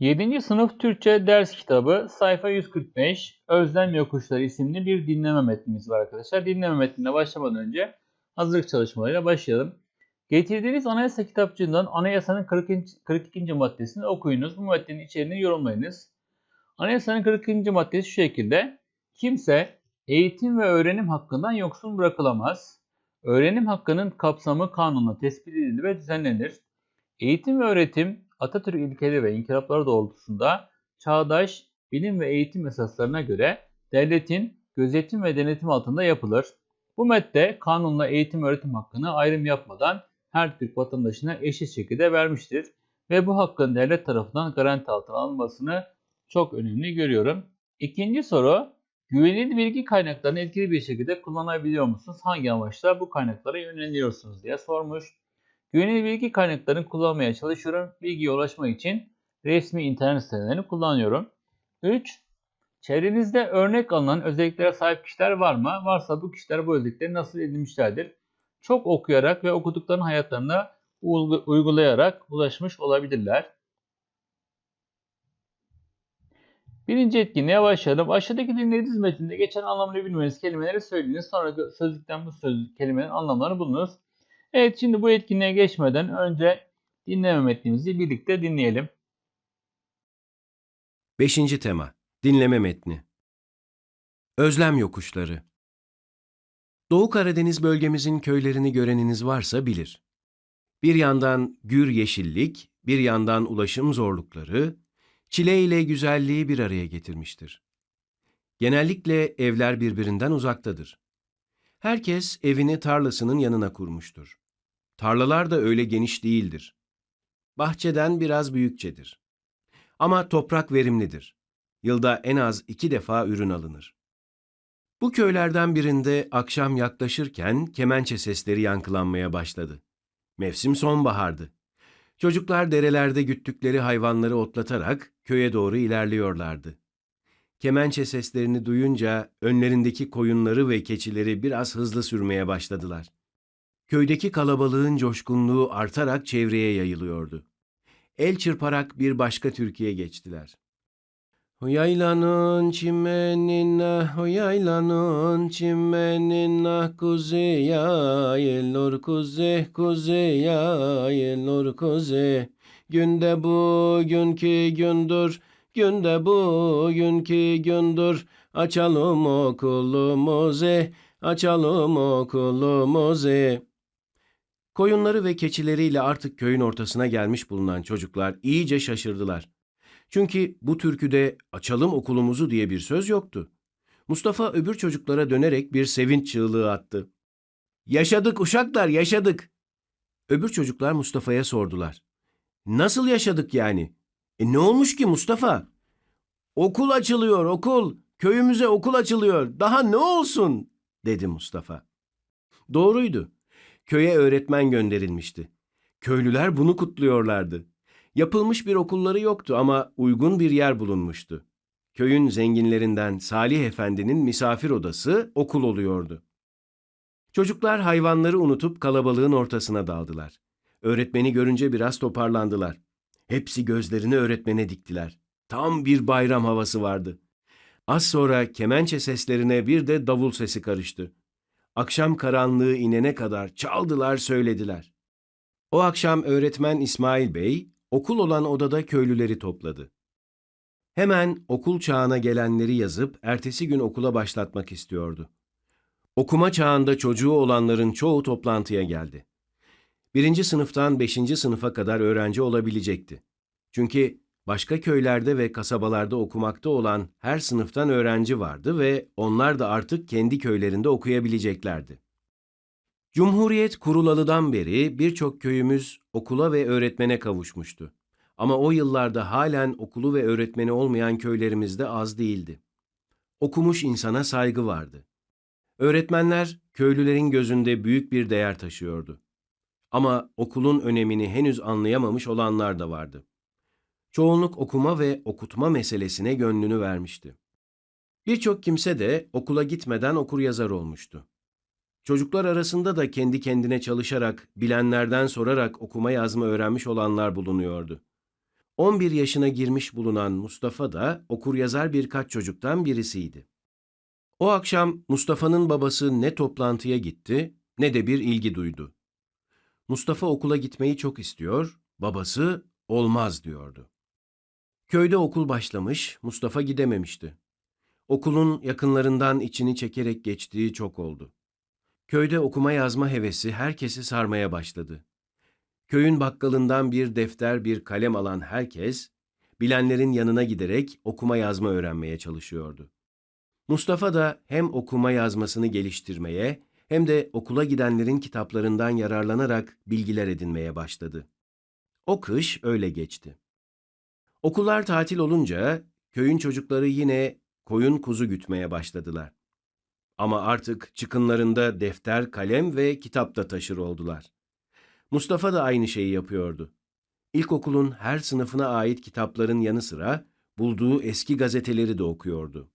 7. sınıf Türkçe ders kitabı sayfa 145 Özlem Yokuşları isimli bir dinleme metnimiz var arkadaşlar. Dinleme metnine başlamadan önce hazırlık çalışmalarıyla başlayalım. Getirdiğiniz anayasa kitapçığından anayasanın 40. 42. maddesini okuyunuz. Bu metnin içeriğini yorumlayınız. Anayasanın 40. maddesi şu şekilde. Kimse eğitim ve öğrenim hakkından yoksun bırakılamaz. Öğrenim hakkının kapsamı kanunla tespit edilir ve düzenlenir. Eğitim ve öğretim Atatürk ilkeleri ve inkılapları doğrultusunda çağdaş bilim ve eğitim esaslarına göre devletin gözetim ve denetim altında yapılır. Bu madde kanunla eğitim öğretim hakkını ayrım yapmadan her Türk vatandaşına eşit şekilde vermiştir ve bu hakkın devlet tarafından garanti altına alınmasını çok önemli görüyorum. İkinci soru, güvenilir bilgi kaynaklarını etkili bir şekilde kullanabiliyor musunuz? Hangi amaçla bu kaynaklara yöneliyorsunuz diye sormuş. Güvenilir bilgi kaynaklarını kullanmaya çalışıyorum. Bilgiye ulaşmak için resmi internet sitelerini kullanıyorum. 3. Çevrenizde örnek alınan özelliklere sahip kişiler var mı? Varsa bu kişiler bu özellikleri nasıl edinmişlerdir? Çok okuyarak ve okuduklarının hayatlarına uygulayarak ulaşmış olabilirler. Birinci etkinliğe başlayalım. Aşağıdaki dinlediğiniz metinde geçen anlamını bilmeniz kelimeleri söyleyiniz. Sonra sözlükten bu söz kelimenin anlamlarını bulunuz. Evet şimdi bu etkinliğe geçmeden önce dinleme metnimizi birlikte dinleyelim. 5. tema Dinleme metni Özlem yokuşları Doğu Karadeniz bölgemizin köylerini göreniniz varsa bilir. Bir yandan gür yeşillik, bir yandan ulaşım zorlukları, çile ile güzelliği bir araya getirmiştir. Genellikle evler birbirinden uzaktadır. Herkes evini tarlasının yanına kurmuştur. Tarlalar da öyle geniş değildir. Bahçeden biraz büyükçedir. Ama toprak verimlidir. Yılda en az iki defa ürün alınır. Bu köylerden birinde akşam yaklaşırken kemençe sesleri yankılanmaya başladı. Mevsim sonbahardı. Çocuklar derelerde güttükleri hayvanları otlatarak köye doğru ilerliyorlardı. Kemençe seslerini duyunca önlerindeki koyunları ve keçileri biraz hızlı sürmeye başladılar. Köydeki kalabalığın coşkunluğu artarak çevreye yayılıyordu. El çırparak bir başka Türkiye geçtiler. O yaylanın çimenine, o yaylanın çimenine kuzi yayılır kuzi, kuzi yayılır kuzi. Günde bugünkü gündür, günde bugünkü gündür. Açalım okulumuzu, açalım okulumuzu. Koyunları ve keçileriyle artık köyün ortasına gelmiş bulunan çocuklar iyice şaşırdılar. Çünkü bu türküde açalım okulumuzu diye bir söz yoktu. Mustafa öbür çocuklara dönerek bir sevinç çığlığı attı. Yaşadık uşaklar yaşadık. Öbür çocuklar Mustafa'ya sordular. Nasıl yaşadık yani? E ne olmuş ki Mustafa? Okul açılıyor okul. Köyümüze okul açılıyor. Daha ne olsun? dedi Mustafa. Doğruydu. Köye öğretmen gönderilmişti. Köylüler bunu kutluyorlardı. Yapılmış bir okulları yoktu ama uygun bir yer bulunmuştu. Köyün zenginlerinden Salih Efendi'nin misafir odası okul oluyordu. Çocuklar hayvanları unutup kalabalığın ortasına daldılar. Öğretmeni görünce biraz toparlandılar. Hepsi gözlerini öğretmene diktiler. Tam bir bayram havası vardı. Az sonra kemençe seslerine bir de davul sesi karıştı. Akşam karanlığı inene kadar çaldılar söylediler. O akşam öğretmen İsmail Bey okul olan odada köylüleri topladı. Hemen okul çağına gelenleri yazıp ertesi gün okula başlatmak istiyordu. Okuma çağında çocuğu olanların çoğu toplantıya geldi. Birinci sınıftan beşinci sınıfa kadar öğrenci olabilecekti. Çünkü başka köylerde ve kasabalarda okumakta olan her sınıftan öğrenci vardı ve onlar da artık kendi köylerinde okuyabileceklerdi. Cumhuriyet kurulalıdan beri birçok köyümüz okula ve öğretmene kavuşmuştu. Ama o yıllarda halen okulu ve öğretmeni olmayan köylerimizde az değildi. Okumuş insana saygı vardı. Öğretmenler köylülerin gözünde büyük bir değer taşıyordu. Ama okulun önemini henüz anlayamamış olanlar da vardı. Çoğunluk okuma ve okutma meselesine gönlünü vermişti. Birçok kimse de okula gitmeden okur yazar olmuştu. Çocuklar arasında da kendi kendine çalışarak, bilenlerden sorarak okuma yazma öğrenmiş olanlar bulunuyordu. 11 yaşına girmiş bulunan Mustafa da okuryazar birkaç çocuktan birisiydi. O akşam Mustafa'nın babası ne toplantıya gitti ne de bir ilgi duydu. Mustafa okula gitmeyi çok istiyor, babası olmaz diyordu. Köyde okul başlamış, Mustafa gidememişti. Okulun yakınlarından içini çekerek geçtiği çok oldu. Köyde okuma yazma hevesi herkesi sarmaya başladı. Köyün bakkalından bir defter, bir kalem alan herkes, bilenlerin yanına giderek okuma yazma öğrenmeye çalışıyordu. Mustafa da hem okuma yazmasını geliştirmeye hem de okula gidenlerin kitaplarından yararlanarak bilgiler edinmeye başladı. O kış öyle geçti. Okullar tatil olunca köyün çocukları yine koyun kuzu gütmeye başladılar. Ama artık çıkınlarında defter, kalem ve kitap da taşır oldular. Mustafa da aynı şeyi yapıyordu. İlkokulun her sınıfına ait kitapların yanı sıra bulduğu eski gazeteleri de okuyordu.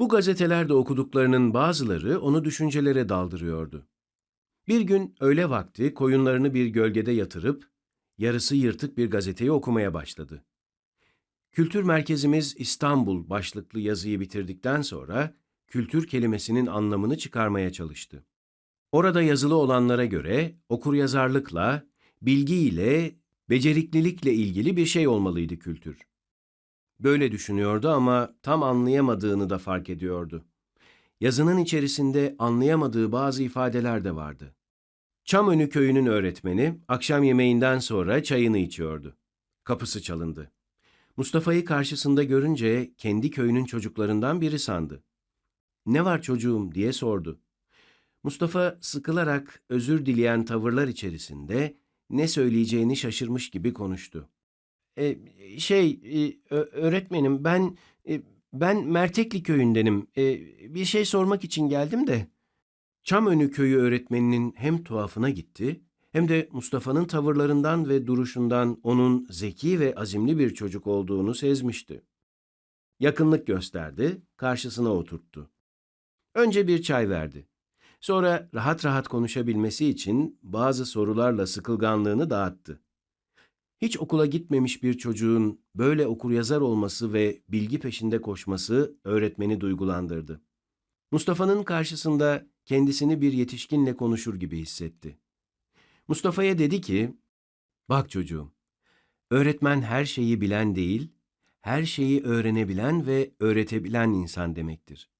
Bu gazetelerde okuduklarının bazıları onu düşüncelere daldırıyordu. Bir gün öğle vakti koyunlarını bir gölgede yatırıp yarısı yırtık bir gazeteyi okumaya başladı. Kültür merkezimiz İstanbul başlıklı yazıyı bitirdikten sonra kültür kelimesinin anlamını çıkarmaya çalıştı. Orada yazılı olanlara göre okuryazarlıkla, bilgiyle, beceriklilikle ilgili bir şey olmalıydı kültür. Böyle düşünüyordu ama tam anlayamadığını da fark ediyordu. Yazının içerisinde anlayamadığı bazı ifadeler de vardı. Çamönü köyünün öğretmeni akşam yemeğinden sonra çayını içiyordu. Kapısı çalındı. Mustafa'yı karşısında görünce kendi köyünün çocuklarından biri sandı. "Ne var çocuğum?" diye sordu. Mustafa sıkılarak özür dileyen tavırlar içerisinde ne söyleyeceğini şaşırmış gibi konuştu. E, şey, e, öğretmenim ben e, ben Mertekli köyündenim. Bir şey sormak için geldim de. Çamönü köyü öğretmeninin hem tuhafına gitti hem de Mustafa'nın tavırlarından ve duruşundan onun zeki ve azimli bir çocuk olduğunu sezmişti. Yakınlık gösterdi, karşısına oturttu. Önce bir çay verdi. Sonra rahat rahat konuşabilmesi için bazı sorularla sıkılganlığını dağıttı. Hiç okula gitmemiş bir çocuğun böyle okuryazar olması ve bilgi peşinde koşması öğretmeni duygulandırdı. Mustafa'nın karşısında kendisini bir yetişkinle konuşur gibi hissetti. Mustafa'ya dedi ki, Bak çocuğum, öğretmen her şeyi bilen değil, her şeyi öğrenebilen ve öğretebilen insan demektir.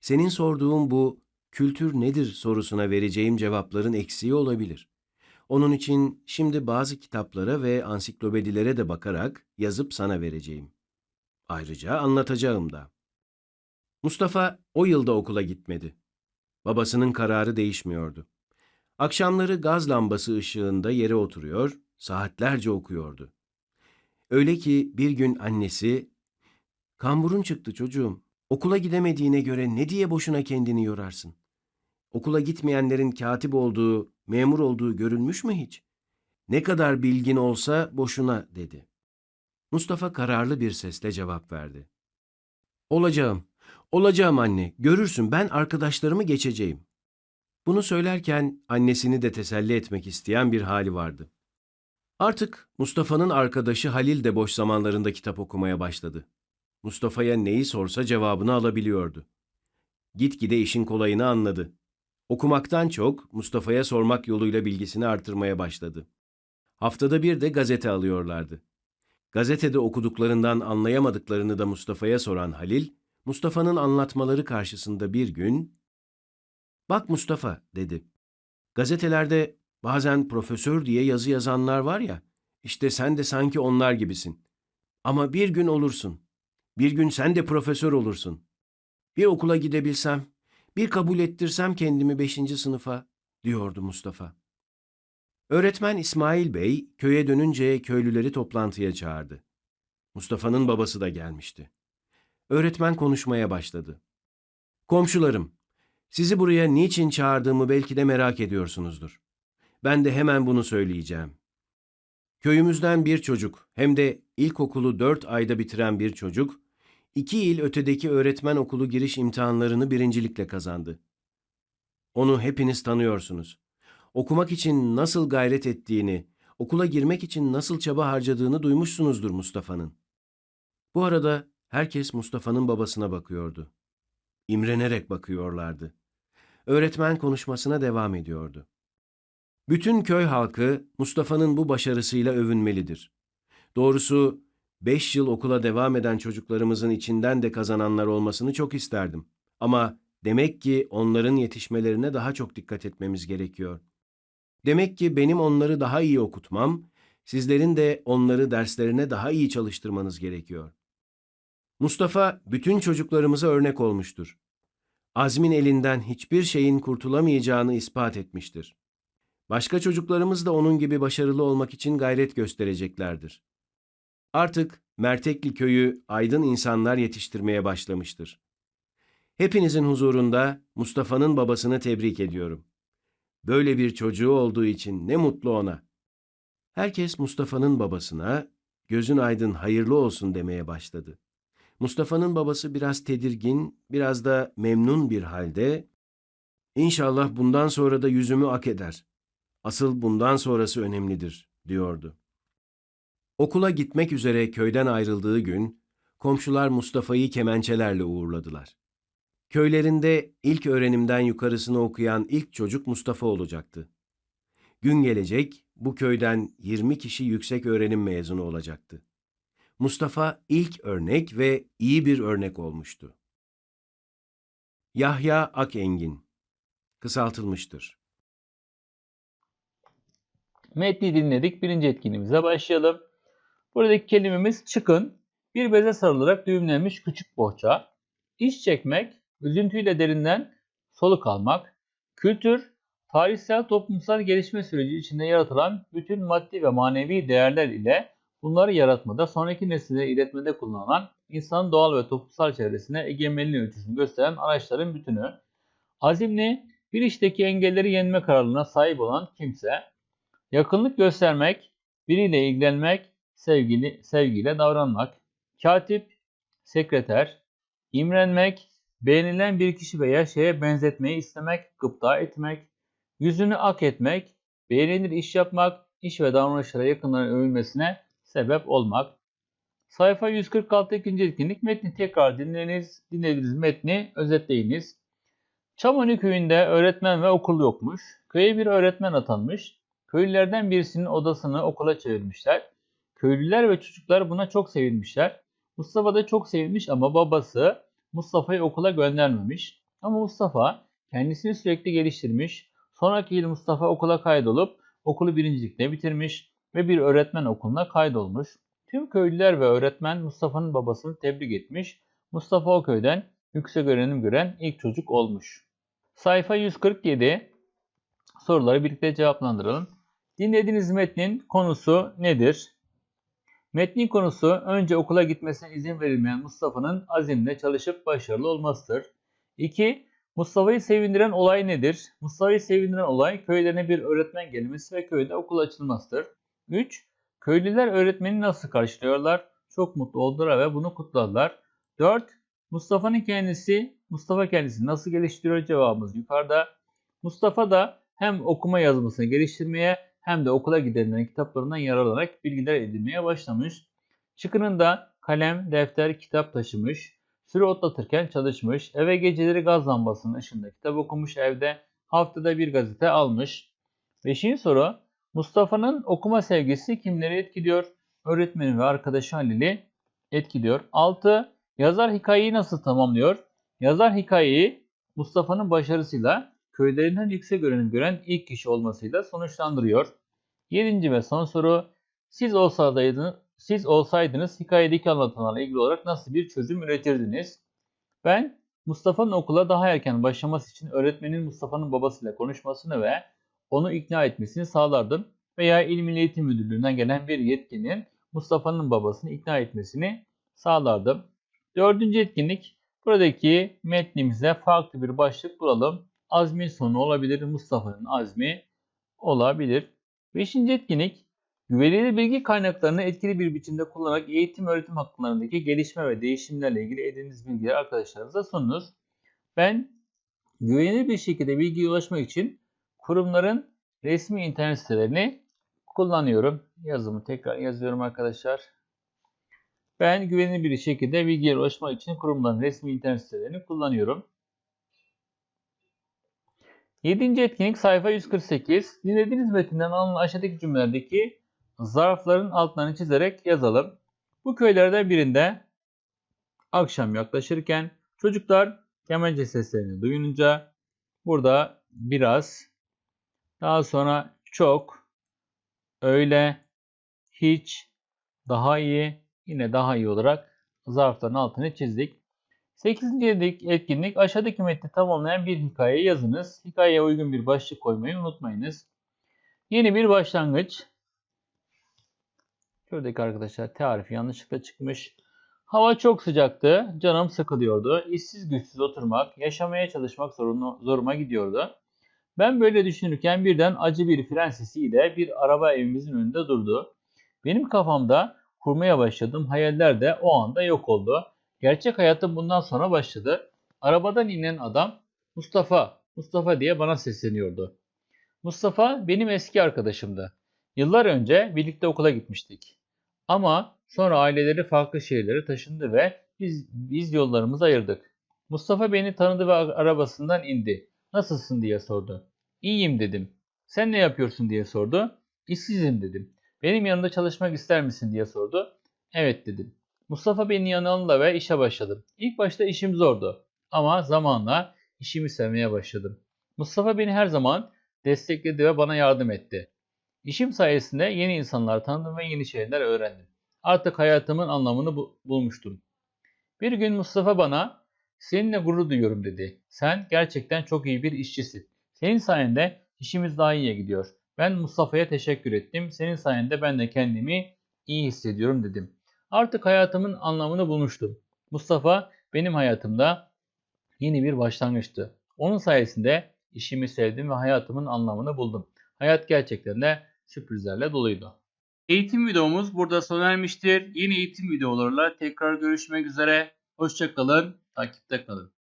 Senin sorduğun bu kültür nedir sorusuna vereceğim cevapların eksiği olabilir. Onun için şimdi bazı kitaplara ve ansiklopedilere de bakarak yazıp sana vereceğim. Ayrıca anlatacağım da. Mustafa o yılda okula gitmedi. Babasının kararı değişmiyordu. Akşamları gaz lambası ışığında yere oturuyor, saatlerce okuyordu. Öyle ki bir gün annesi, "Kamburun çıktı çocuğum. Okula gidemediğine göre ne diye boşuna kendini yorarsın? Okula gitmeyenlerin katip olduğu, memur olduğu görülmüş mü hiç? Ne kadar bilgin olsa boşuna dedi. Mustafa kararlı bir sesle cevap verdi. Olacağım, olacağım anne, görürsün ben arkadaşlarımı geçeceğim. Bunu söylerken annesini de teselli etmek isteyen bir hali vardı. Artık Mustafa'nın arkadaşı Halil de boş zamanlarında kitap okumaya başladı. Mustafa'ya neyi sorsa cevabını alabiliyordu. Gitgide işin kolayını anladı. Okumaktan çok Mustafa'ya sormak yoluyla bilgisini artırmaya başladı. Haftada bir de gazete alıyorlardı. Gazetede okuduklarından anlayamadıklarını da Mustafa'ya soran Halil, Mustafa'nın anlatmaları karşısında bir gün, ''Bak Mustafa'' dedi. ''Gazetelerde bazen profesör diye yazı yazanlar var ya, işte sen de sanki onlar gibisin. Ama bir gün olursun. Bir gün sen de profesör olursun. Bir okula gidebilsem, bir kabul ettirsem kendimi beşinci sınıfa, diyordu Mustafa. Öğretmen İsmail Bey köye dönünce köylüleri toplantıya çağırdı. Mustafa'nın babası da gelmişti. Öğretmen konuşmaya başladı. Komşularım, sizi buraya niçin çağırdığımı belki de merak ediyorsunuzdur. Ben de hemen bunu söyleyeceğim. Köyümüzden bir çocuk, hem de ilkokulu dört ayda bitiren bir çocuk, iki il ötedeki öğretmen okulu giriş imtihanlarını birincilikle kazandı. Onu hepiniz tanıyorsunuz. Okumak için nasıl gayret ettiğini, okula girmek için nasıl çaba harcadığını duymuşsunuzdur Mustafa'nın. Bu arada herkes Mustafa'nın babasına bakıyordu. İmrenerek bakıyorlardı. Öğretmen konuşmasına devam ediyordu. Bütün köy halkı Mustafa'nın bu başarısıyla övünmelidir. Doğrusu 5 yıl okula devam eden çocuklarımızın içinden de kazananlar olmasını çok isterdim. Ama demek ki onların yetişmelerine daha çok dikkat etmemiz gerekiyor. Demek ki benim onları daha iyi okutmam, sizlerin de onları derslerine daha iyi çalıştırmanız gerekiyor. Mustafa bütün çocuklarımıza örnek olmuştur. Azmin elinden hiçbir şeyin kurtulamayacağını ispat etmiştir. Başka çocuklarımız da onun gibi başarılı olmak için gayret göstereceklerdir. Artık Mertekli köyü aydın insanlar yetiştirmeye başlamıştır. Hepinizin huzurunda Mustafa'nın babasını tebrik ediyorum. Böyle bir çocuğu olduğu için ne mutlu ona. Herkes Mustafa'nın babasına gözün aydın hayırlı olsun demeye başladı. Mustafa'nın babası biraz tedirgin, biraz da memnun bir halde İnşallah bundan sonra da yüzümü ak eder. Asıl bundan sonrası önemlidir, diyordu. Okula gitmek üzere köyden ayrıldığı gün, komşular Mustafa'yı kemençelerle uğurladılar. Köylerinde ilk öğrenimden yukarısını okuyan ilk çocuk Mustafa olacaktı. Gün gelecek, bu köyden 20 kişi yüksek öğrenim mezunu olacaktı. Mustafa ilk örnek ve iyi bir örnek olmuştu. Yahya Akengin Kısaltılmıştır. Metni dinledik. Birinci etkinliğimize başlayalım. Buradaki kelimemiz çıkın. Bir beze sarılarak düğümlenmiş küçük bohça. İş çekmek, üzüntüyle derinden soluk almak. Kültür, tarihsel toplumsal gelişme süreci içinde yaratılan bütün maddi ve manevi değerler ile bunları yaratmada, sonraki nesillere iletmede kullanılan insanın doğal ve toplumsal çevresine egemenliği ölçüsünü gösteren araçların bütünü. Azimli, bir işteki engelleri yenme kararlılığına sahip olan kimse. Yakınlık göstermek, biriyle ilgilenmek, sevgili, sevgiyle davranmak. Katip, sekreter, imrenmek, beğenilen bir kişi veya şeye benzetmeyi istemek, gıpta etmek, yüzünü ak etmek, beğenilir iş yapmak, iş ve davranışlara yakınların övülmesine sebep olmak. Sayfa 146 ikinci etkinlik metni tekrar dinleyiniz, dinlediğiniz metni özetleyiniz. Çamoni köyünde öğretmen ve okul yokmuş. Köye bir öğretmen atanmış. Köylülerden birisinin odasını okula çevirmişler. Köylüler ve çocuklar buna çok sevinmişler. Mustafa da çok sevinmiş ama babası Mustafa'yı okula göndermemiş. Ama Mustafa kendisini sürekli geliştirmiş. Sonraki yıl Mustafa okula kaydolup okulu birincilikle bitirmiş ve bir öğretmen okuluna kaydolmuş. Tüm köylüler ve öğretmen Mustafa'nın babasını tebrik etmiş. Mustafa o köyden yüksek öğrenim gören ilk çocuk olmuş. Sayfa 147 soruları birlikte cevaplandıralım. Dinlediğiniz metnin konusu nedir? Metnin konusu önce okula gitmesine izin verilmeyen Mustafa'nın azimle çalışıp başarılı olmasıdır. 2. Mustafa'yı sevindiren olay nedir? Mustafa'yı sevindiren olay köylerine bir öğretmen gelmesi ve köyde okul açılmasıdır. 3. Köylüler öğretmeni nasıl karşılıyorlar? Çok mutlu oldular ve bunu kutladılar. 4. Mustafa'nın kendisi, Mustafa kendisi nasıl geliştiriyor cevabımız yukarıda. Mustafa da hem okuma yazmasını geliştirmeye hem de okula gidenlerin kitaplarından yararlanarak bilgiler edinmeye başlamış. Çıkının da kalem, defter, kitap taşımış. Sürü otlatırken çalışmış. Eve geceleri gaz lambasının ışığında kitap okumuş evde. Haftada bir gazete almış. Beşinci soru. Mustafa'nın okuma sevgisi kimleri etkiliyor? Öğretmeni ve arkadaşı Halil'i etkiliyor. 6. Yazar hikayeyi nasıl tamamlıyor? Yazar hikayeyi Mustafa'nın başarısıyla köylerinden yüksek öğrenim gören ilk kişi olmasıyla sonuçlandırıyor. 7. ve son soru. Siz olsaydınız, siz olsaydınız hikayedeki anlatılanlarla ilgili olarak nasıl bir çözüm üretirdiniz? Ben Mustafa'nın okula daha erken başlaması için öğretmenin Mustafa'nın babasıyla konuşmasını ve onu ikna etmesini sağlardım. Veya İl Milli Eğitim Müdürlüğü'nden gelen bir yetkinin Mustafa'nın babasını ikna etmesini sağlardım. Dördüncü etkinlik. Buradaki metnimize farklı bir başlık bulalım. Azmin sonu olabilir, Mustafa'nın azmi olabilir. Beşinci etkinlik. Güvenilir bilgi kaynaklarını etkili bir biçimde kullanarak eğitim öğretim hakklarındaki gelişme ve değişimlerle ilgili edindiğiniz bilgileri arkadaşlarınıza sununuz. Ben güvenilir bir şekilde bilgiye ulaşmak için kurumların resmi internet sitelerini kullanıyorum. Yazımı tekrar yazıyorum arkadaşlar. Ben güvenilir bir şekilde bilgiye ulaşmak için kurumların resmi internet sitelerini kullanıyorum. Yedinci etkinlik sayfa 148. Dinlediğiniz metinden alınan aşağıdaki cümlelerdeki zarfların altlarını çizerek yazalım. Bu köylerden birinde akşam yaklaşırken çocuklar kemence seslerini duyunca burada biraz daha sonra çok öyle hiç daha iyi yine daha iyi olarak zarfların altını çizdik. 8. etkinlik aşağıdaki metni tamamlayan bir hikaye yazınız. Hikayeye uygun bir başlık koymayı unutmayınız. Yeni bir başlangıç. Şuradaki arkadaşlar tarifi yanlışlıkla çıkmış. Hava çok sıcaktı. Canım sıkılıyordu. İşsiz güçsüz oturmak, yaşamaya çalışmak zorunu, zoruma gidiyordu. Ben böyle düşünürken birden acı bir fren sesiyle bir araba evimizin önünde durdu. Benim kafamda kurmaya başladığım hayaller de o anda yok oldu. Gerçek hayatım bundan sonra başladı. Arabadan inen adam Mustafa, Mustafa diye bana sesleniyordu. Mustafa benim eski arkadaşımdı. Yıllar önce birlikte okula gitmiştik. Ama sonra aileleri farklı şehirlere taşındı ve biz, biz yollarımızı ayırdık. Mustafa beni tanıdı ve arabasından indi. Nasılsın diye sordu. İyiyim dedim. Sen ne yapıyorsun diye sordu. İşsizim dedim. Benim yanında çalışmak ister misin diye sordu. Evet dedim. Mustafa beni yanına ve işe başladım. İlk başta işim zordu. Ama zamanla işimi sevmeye başladım. Mustafa beni her zaman destekledi ve bana yardım etti. İşim sayesinde yeni insanlar tanıdım ve yeni şeyler öğrendim. Artık hayatımın anlamını bu- bulmuştum. Bir gün Mustafa bana seninle gurur duyuyorum dedi. Sen gerçekten çok iyi bir işçisin. Senin sayende işimiz daha iyiye gidiyor. Ben Mustafa'ya teşekkür ettim. Senin sayende ben de kendimi iyi hissediyorum dedim. Artık hayatımın anlamını bulmuştum. Mustafa benim hayatımda yeni bir başlangıçtı. Onun sayesinde işimi sevdim ve hayatımın anlamını buldum. Hayat gerçekten de sürprizlerle doluydu. Eğitim videomuz burada sona ermiştir. Yeni eğitim videolarıyla tekrar görüşmek üzere. Hoşçakalın, takipte kalın.